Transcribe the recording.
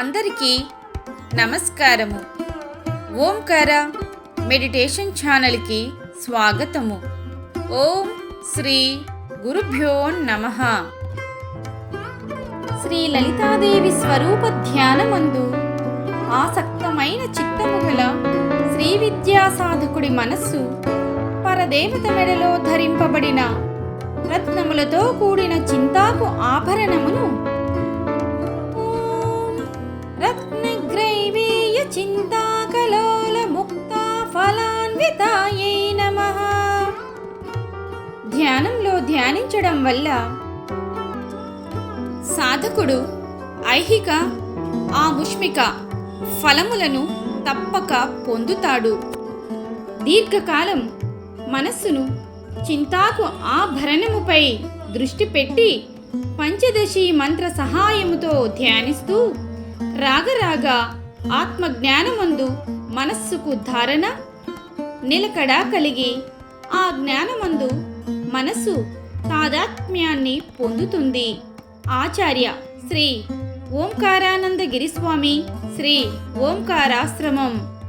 అందరికీ నమస్కారము. ఓంకార మెడిటేషన్ ఛానల్కి స్వాగతము. ఓం శ్రీ గురుభ్యో నమ. శ్రీ లలితాదేవి స్వరూప ధ్యానమందు ఆసక్తమైన చిత్తము గల శ్రీ విద్యా సాధకుడి మనస్సు పరదేవత మెడలో ధరింపబడిన రత్నములతో కూడిన చింతాకు ఆభరణమును ఫలాన్వితాయై నమ. ధ్యానంలో ధ్యానించడం వల్ల సాధకుడు ఐహిక ఆముష్మిక ఫలములను తప్పక పొందుతాడు. దీర్ఘకాలం మనస్సును చింతాకు ఆభరణముపై దృష్టి పెట్టి పంచదశి మంత్ర సహాయముతో ధ్యానిస్తూ రాగరాగా ఆత్మజ్ఞానమందు మనస్సుకు ధారణ నిలకడ కలిగి ఆ జ్ఞానమందు మనసు తాదాత్మ్యాన్ని పొందుతుంది. ఆచార్య శ్రీ ఓంకారానంద గిరిస్వామి శ్రీ ఓంకారాశ్రమం.